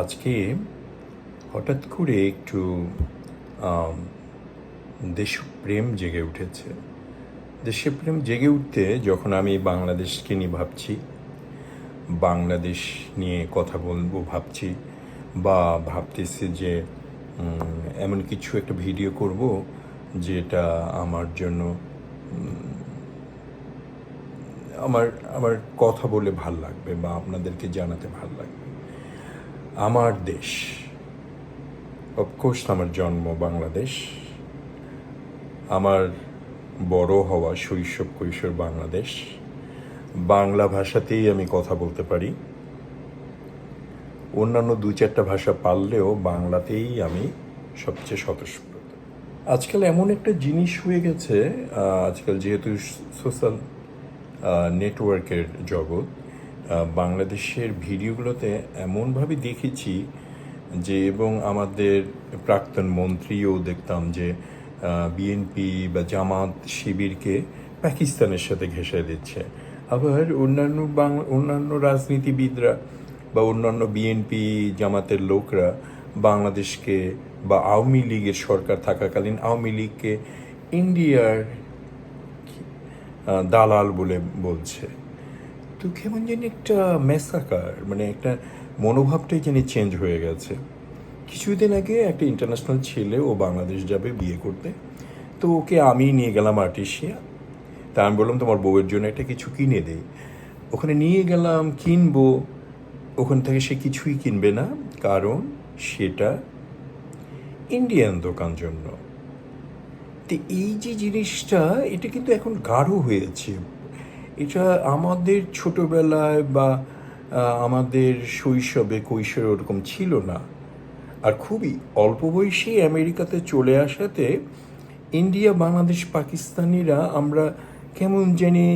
আজকে হঠাৎ করে একটু দেশপ্রেম জেগে উঠেছে। দেশপ্রেম জেগে উঠতে যখন আমি বাংলাদেশকে নিয়ে ভাবছি, বাংলাদেশ নিয়ে কথা বলব ভাবছি বা ভাবতেছি যে এমন কিছু একটা ভিডিও করব যেটা আমার জন্য আমার আমার কথা বলে ভালো লাগবে বা আপনাদেরকে জানাতে ভালো লাগবে। আমার দেশ। অফকোর্স আমার জন্ম বাংলাদেশ। আমার বড় হওয়া শৈশব কৈশোর বাংলাদেশ। বাংলা ভাষাতেই আমি কথা বলতে পারি। অন্যান্য দু চারটা ভাষা পারলেও বাংলাতেই আমি সবচেয়ে স্বতঃস্ফূর্ত। আজকাল এমন একটা জিনিস হয়ে গেছে আজকাল যেহেতু সোশ্যাল নেটওয়ার্কের জগৎ বাংলাদেশের ভিডিওগুলোতে এমনভাবে দেখেছি যে এবং আমাদের প্রাক্তন মন্ত্রীও দেখতাম যে বিএনপি বা জামাত শিবিরকে পাকিস্তানের সাথে ঘেঁষে দিচ্ছে। আবার অন্যান্য অন্যান্য রাজনীতিবিদরা বা অন্যান্য বিএনপি জামাতের লোকরা বাংলাদেশকে বা আওয়ামী লীগের সরকার থাকাকালীন আওয়ামী লীগকে ইন্ডিয়ার দালাল বলে বলছে। তো কেমন জানি একটা মেসাকার মানে একটা মনোভাবটাই জানি চেঞ্জ হয়ে গেছে। কিছুদিন আগে একটা ইন্টারন্যাশনাল ছেলে ও বাংলাদেশ যাবে বিয়ে করতে। তো ওকে আমি নিয়ে গেলাম আর্টিসিয়া তা আমি বললাম, তোমার বউয়ের জন্য একটা কিছু কিনে দেই ওখানে নিয়ে গেলাম, কিনবো। ওখান থেকে সে কিছুই কিনবে না, কারণ সেটা ইন্ডিয়ান দোকান জন্য। তো এই যে জিনিসটা, এটা কিন্তু এখন গাঢ় হয়েছে। এটা আমাদের ছোটবেলায় বা আমাদের শৈশবে, কৈশোরে ওরকম ছিল না। আর খুবই অল্প বয়সী আমেরিকাতে চলে আসাতে ইন্ডিয়া, বাংলাদেশ, পাকিস্তানিরা আমরা কেমন জানি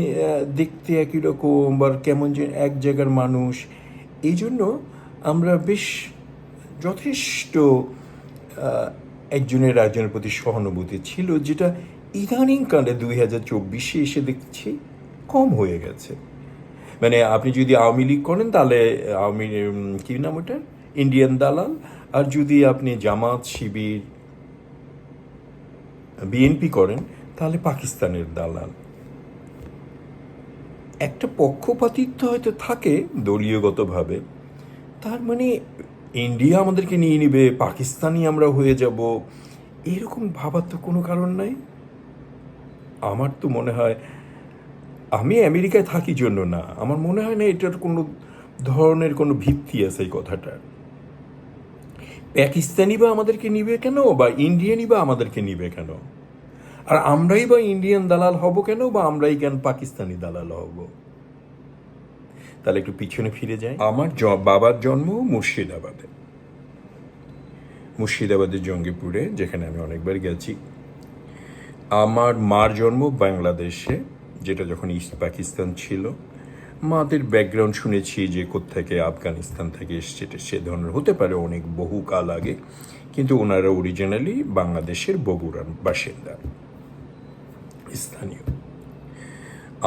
দেখতে একই রকম বা কেমন জানি এক জায়গার মানুষ। এই জন্য আমরা বেশ যথেষ্ট একজনের একজনের প্রতি সহানুভূতি ছিল, যেটা ইদানিং কালে দুই হাজার চব্বিশে এসে দেখছি। কম হয়ে গেছে। মানে আপনি যদি আওয়ামী লীগ করেন, তাহলে আওয়ামী কি নাম ওটা? ইন্ডিয়ান দালাল। আর যদি আপনি জামাত, শিবির, বিএনপি করেন, তাহলে পাকিস্তানের দালাল। একটা পক্ষপাতিত্ব হয়তো থাকে দলীয়গতভাবে। তার মানে ইন্ডিয়া আমাদেরকে নিয়ে নিবে পাকিস্তানি আমরা হয়ে যাব। এরকম ভাবার তো কোনো কারণ নাই। আমার তো মনে হয় আমি আমেরিকায় থাকি জন্য না। আমার মনে হয় না এটার কোনো ধরনের কোনো ভিত্তি আছে এই কথাটার। পাকিস্তানি বা আমাদেরকে নিবে কেন? বা ইন্ডিয়ানই বা আমাদেরকে নিবে কেন? আর আমরাই বা ইন্ডিয়ান দালাল হব কেন? বা আমরাই কেন পাকিস্তানি দালাল হব? তাহলে একটু পিছনে ফিরে যাই। আমার বাবার জন্ম মুর্শিদাবাদে। মুর্শিদাবাদের জঙ্গিপুরে, যেখানে আমি অনেকবার গেছি। আমার মার জন্ম বাংলাদেশে। যেটা যখন ইস্ট পাকিস্তান ছিল, মাদের ব্যাকগ্রাউন্ড শুনেছি যে কোত্থেকে আফগানিস্তান থেকে এসছে সে ধরনের হতে পারে অনেক বহুকাল আগে, কিন্তু ওনারা অরিজিনালি বাংলাদেশের বগুড়ার বাসিন্দা, স্থানীয়।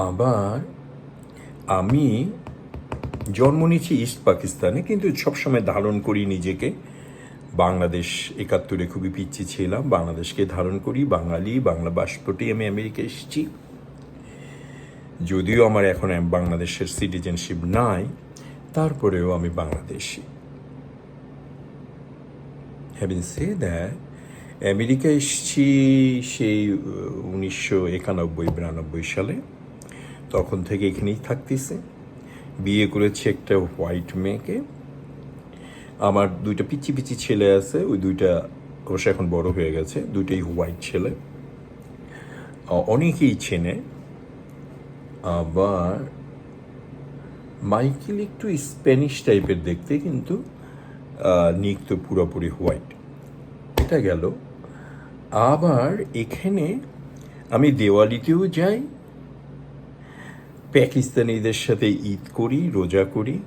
আবার আমি জন্ম নিয়েছি ইস্ট পাকিস্তানে কিন্তু সবসময় ধারণ করি নিজেকে। বাংলাদেশ একাত্তরে খুবই পিচ্ছি ছিলাম, বাংলাদেশকে ধারণ করি, বাঙালি, বাংলা বাষ্পটি আমি আমেরিকা এসেছি। যদিও আমার এখন বাংলাদেশের সিটিজেনশিপ নাই, তারপরেও আমি Bangladeshi. Having say that America এসেছি সেই উনিশশো একানব্বই, বিরানব্বই সালে। তখন থেকে এখানেই থাকতেছে। বিয়ে করেছি একটা হোয়াইট মেয়েকে। আমার দুইটা পিচি পিচি ছেলে আছে, ওই দুইটা অবশ্য এখন বড় হয়ে গেছে, দুইটাই হোয়াইট ছেলে। অনেকেই চেনে। আবার মাইকেল একটু স্প্যানিশ টাইপের দেখতে, কিন্তু নিক তো পুরোপুরি হোয়াইট। এটা গেল। আবার এখানে আমি দেওয়ালিতেও যাই, পাকিস্তানিদের সাথে ঈদ করি, রোজা করি।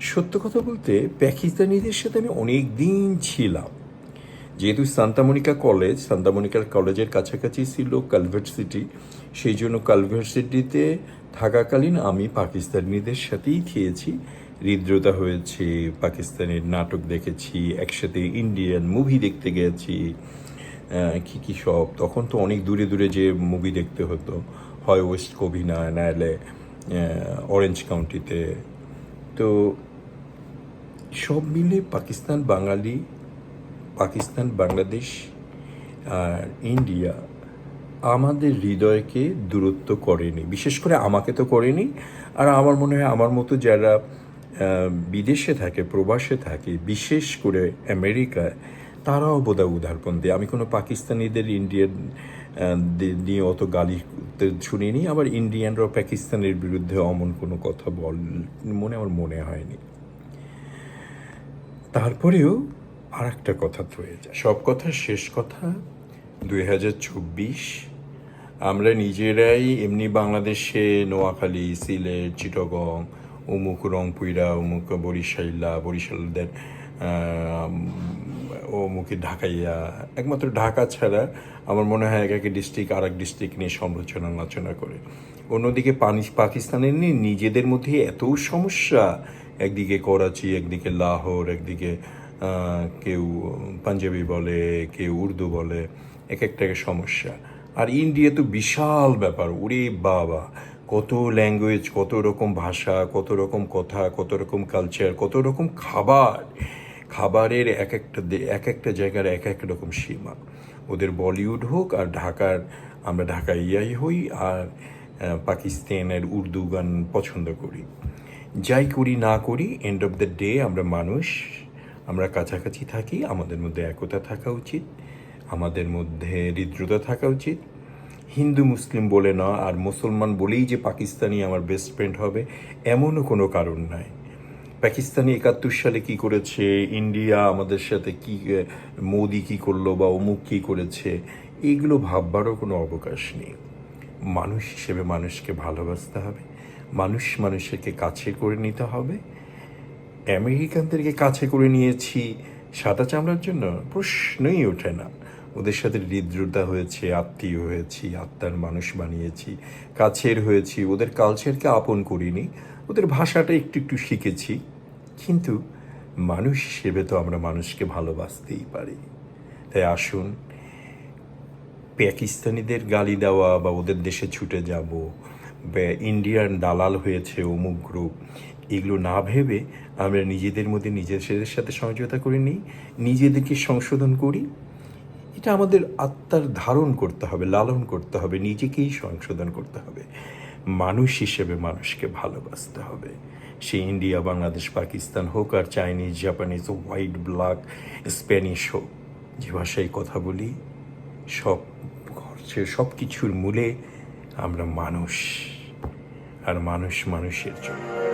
সত্য কথা বলতে, পাকিস্তানিদের সাথে আমি অনেক দিন ছিলাম। যেহেতু সান্তামনিকা কলেজ সান্তামনিকার কলেজের কাছাকাছি ছিল কালভার্ট সিটি সেই জন্য কালভার্ট সিটিতে থাকাকালীন আমি পাকিস্তানিদের সাথেই খেয়েছি। হৃদ্রতা হয়েছে, পাকিস্তানের নাটক দেখেছি, একসাথে ইন্ডিয়ান মুভি দেখতে গেছি কি কি সব। তখন তো অনেক দূরে দূরে যে মুভি দেখতে হতো। হয় ওয়েস্ট কোভিনা নাহলে অরেঞ্জ কাউন্টিতে তো সব মিলে পাকিস্তান বাঙালি পাকিস্তান, বাংলাদেশ, আর ইন্ডিয়া আমাদের হৃদয়কে দূরত্ব করেনি। বিশেষ করে আমাকে তো করেনি। আর আমার মনে হয় আমার মতো যারা বিদেশে থাকে, প্রবাসে থাকে, বিশেষ করে আমেরিকায়, তারাও বোধহয় উদারপন্থী। আমি কোনো পাকিস্তানিদের, ইন্ডিয়ান নিয়ে অত গালি শুনিনি। আবার ইন্ডিয়ানরাও পাকিস্তানের বিরুদ্ধে অমন কোনো কথা বল, মনে, আমার মনে হয়নি। তারপরেও আর একটা কথা রয়ে যায় সব কথার শেষ কথা, দুই হাজার চব্বিশ। আমরা নিজেরাই এমনি বাংলাদেশে নোয়াখালী, সিলেট, চিটগং অমুক রংপুইরা অমুক বরিশাইলা, বরিশালদের অমুকে ঢাকাইয়া, একমাত্র ঢাকা ছাড়া আমার মনে হয় এক এক ডিস্ট্রিক্ট আর এক ডিস্ট্রিক্ট নিয়ে সমালোচনা আলোচনা করে। অন্যদিকে পানি, পাকিস্তানের নিয়ে নিজেদের মধ্যে এত সমস্যা, একদিকে করাচি, একদিকে লাহোর, একদিকে কেউ পাঞ্জাবি বলে, কেউ উর্দু বলে, এক একটা সমস্যা। আর ইন্ডিয়া তো বিশাল ব্যাপার, ওরে বাবা। কত ল্যাঙ্গুয়েজ কত রকম ভাষা, কত রকম কথা, কত রকম কালচার কত রকম খাবার। খাবারের এক একটা এক একটা জায়গার এক এক রকম সীমা। ওদের বলিউড হোক আর ঢাকার, আমরা ঢাকা ইয়াই হই আর পাকিস্তানের উর্দু গান পছন্দ করি। যাই করি না করি এন্ড অফ দ্য ডে আমরা মানুষ আমরা কাছাকাছি থাকি, আমাদের মধ্যে একতা থাকা উচিত, আমাদের মধ্যে হৃদ্রতা থাকা উচিত। হিন্দু, মুসলিম বলে না, আর মুসলমান বলেই যে পাকিস্তানি আমার বেস্ট ফ্রেন্ড হবে, এমনও কোনো কারণ নাই। পাকিস্তানি একাত্তর সালে কি করেছে, ইন্ডিয়া আমাদের সাথে কি মোদি কি করল বা অমুক কি করেছে, এগুলো ভাববারও কোনো অবকাশ নেই। মানুষ হিসেবে মানুষকে ভালোবাসতে হবে, মানুষ মানুষকে কাছে করে নিতে হবে আমেরিকানদেরকে কাছে করে নিয়েছি। সাদা চামড়ার জন্য প্রশ্নই ওঠে না। ওদের সাথে হৃদ্রতা হয়েছে, আত্মীয় হয়েছি, আত্মার মানুষ বানিয়েছি, কাছের হয়েছি। ওদের কালচারকে আপন করিনি। ওদের ভাষাটা একটু একটু শিখেছি। কিন্তু মানুষ হিসেবে তো আমরা মানুষকে ভালোবাসতেই পারি। তাই আসুন, পাকিস্তানিদের গালি দেওয়া বা ওদের দেশে ছুটে যাব ইন্ডিয়ান দালাল হয়েছে অমুক গ্রুপ এগুলো না ভেবে আমরা নিজেদের মধ্যে নিজেদের সাথে সমঝোতা করে নিই, নিজেদেরকে সংশোধন করি। এটা আমাদের আত্মার ধারণ করতে হবে, লালন করতে হবে, নিজেকেই সংশোধন করতে হবে। মানুষ হিসেবে মানুষকে ভালোবাসতে হবে। সে ইন্ডিয়া, বাংলাদেশ, পাকিস্তান হোক আর Chinese, Japanese, white, black, Spanish হোক, যে ভাষায় কথা বলি, সব সে সব কিছুর মূলে আমরা মানুষ। আর মানুষ মানুষের জন্য।